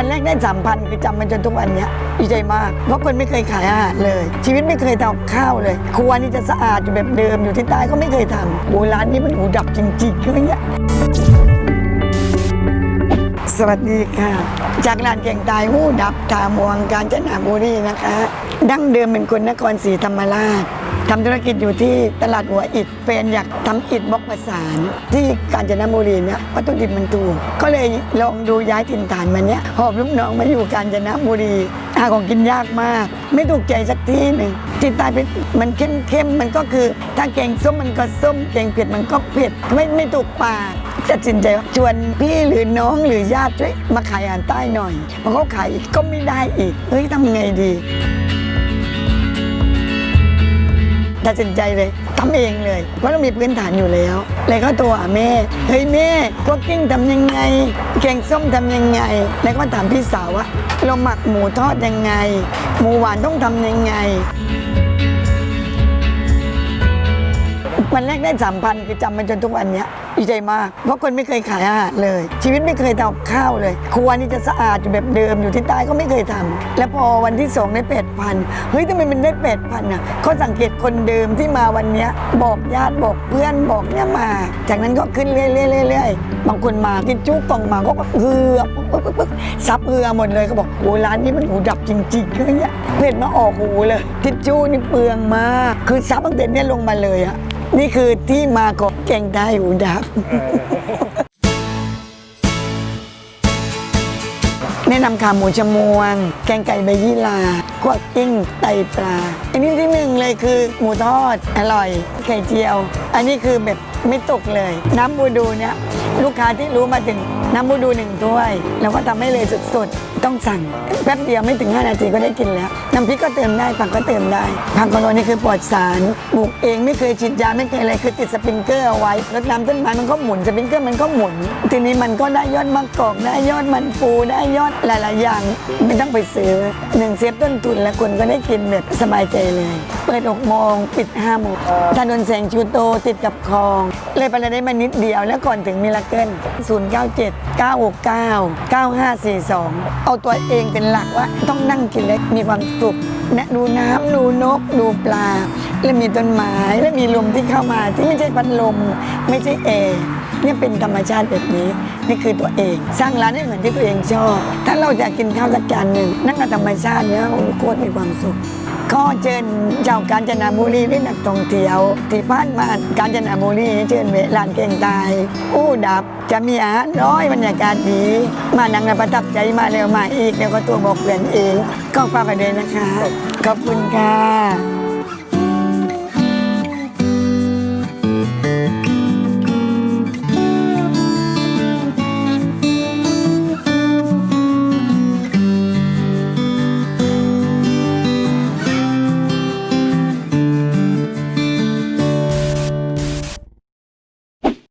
วันแรกได้สามพันคือจำมันจนทุกวันเนี้ยดีใจมาก เพราะคนไม่เคยขายอาหารเลย ชีวิตไม่เคยทำข้าวเลย ครัวนี่จะสะอาดอยู่แบบเดิมอยู่ที่ใต้ก็ไม่เคยทำโอ้ร้านนี้มันหูดับจริงๆเลยเนี่ยสวัสดีค่ะ จากร้านเก่งตายหูดับทามวงกาญจนบุรีนะคะ ดั้งเดิมเป็นคนนครศรีธรรมราช ทำธุรกิจอยู่ที่ตลาดหัวอิฐแฟนอยากทำอิฐบล็อกประสาน ที่กาญจนบุรีเนี่ยวัตถุดิบมันถูก ก็เลยลองดูย้ายถิ่นฐานมาเนี่ยหอบลูกน้องมาอยู่กาญจนบุรีหาของกินยากมาก ไม่ถูกใจสักที่หนึ่งที่ใตายเป็นมันเข้มเข้มมันก็คือ ถ้าแกงส้มมันก็ส้มแกงเผ็ดมันก็เผ็ดไม่ไม่ถูกปากตัดสินใจชวนพี่หรือน้องหรือญาติช่วยมาขายอาหารใต้หน่อยพอเขาขายก็ไม่ได้อีกเฮ้ยทำไงดี ตัดสินใจเลยทำเองเลยเพราะเรามีพื้นฐานอยู่แล้ว แล้วก็โทรหาแม่เฮ้ยแม่ก็กกิ้งทำยังไง แกงส้มทำยังไง แล้วก็ถามพี่สาวว่าเราหมักหมูทอดยังไง หมูหวานต้องทำยังไงวันแรกได้สามพันคือจำมาจนทุกวันเนี้ย ดีใจมาก เพราะคนไม่เคยขายอาหารเลย ชีวิตไม่เคยทำข้าวเลย ครัวนี่จะสะอาดอยู่แบบเดิมอยู่ที่ใต้ก็ไม่เคยทำแล้วพอวันที่สองได้แปดพันเฮ้ยทำไมมันได้แปดพันอะเขาสังเกตคนเดิมที่มาวันนี้บอกญาติบอกเพื่อนบอกเนี่ยมา จากนั้นก็ขึ้นเรื่อยๆๆบางคนมากินจุ๊กกล่องมาก็เฮือปึ๊กปึ๊กปึ๊กปึ๊กซับเฮือหมดเลยเขาบอกโอ้ร้านนี้มันหูดับจริงๆเลยเนี่ยเผ็ดมาออกหูเลยทิชชู่นี่เปลืองมากคือซับตั้งแต่เนี้ยลงมาเลยอะ นี่คือที่มาของแกงไทยหูดับ แนะนำขาหมูชะมวง แกงไก่ใบยี่ลาคั่วกิ้งไตปลา อันนี้ที่หนึ่งเลยคือหมูทอดอร่อย ไข่เจียว อันนี้คือแบบ ไม่ตกเลย น้ำบูดูเนี่ยลูกค้าที่รู้มาถึงน้ำบูดูหนึ่งถ้วย แล้วก็ทำให้เลยสุดๆ ต้องสั่ง แป๊บเดียวไม่ถึง 5 นาทีก็ได้กินแล้ว น้ำพริกก็เติมได้ผักก็เติมได้ผักกะโรนี่คือปลอดสารปลูกเองไม่เคยฉีดยาไม่เคยอะไรคือติดสปริงเกอร์เอาไว้รดน้ำต้นไม้มันก็หมุนสปริงเกอร์มันก็หมุน ทีนี้มันก็ได้ยอดมะกอกได้ยอดมันปูได้ยอดหลายๆอย่างไม่ต้องไปซื้อหนึ่งเซฟต้นทุนแล้วคนก็ได้กินแบบสบายใจเลย เปิด6โมงปิด5โมงถนนแสงชูโตติดกับคลองเลยไปเลยได้มานิดเดียวแล้วก่อนถึงมิลาเกิล097 969 9542 เอาตัวเองเป็นหลักว่าต้องนั่งกินแล้วมีความสุขนะดูน้ำดูนก ดูปลา และมีต้นไม้และมีลมที่เข้ามาที่ไม่ใช่พัดลมไม่ใช่แอร์ เนี่ยเป็นธรรมชาติแบบนี้นี่คือตัวเอง สร้างร้านให้เหมือนที่ตัวเองชอบ ถ้าเราอยากกินข้าวสักจานหนึ่งนั่งกับธรรมชาติเนี่ยโคตรมีความสุขก็เชิญเจ้ากาญจนบุรีหรือนักท่องเที่ยวที่ผ่านมากาญจนบุรีเชิญเวลานเก่งตาย อู้ดับจะมีอาหารร้อยบรรยากาศดี มานังประทับใจมาแล้วมาอีกเดี๋ยวก็ตัวบอกเพื่อนเอง ก็ฝากไปเลยนะคะ ขอบคุณค่ะ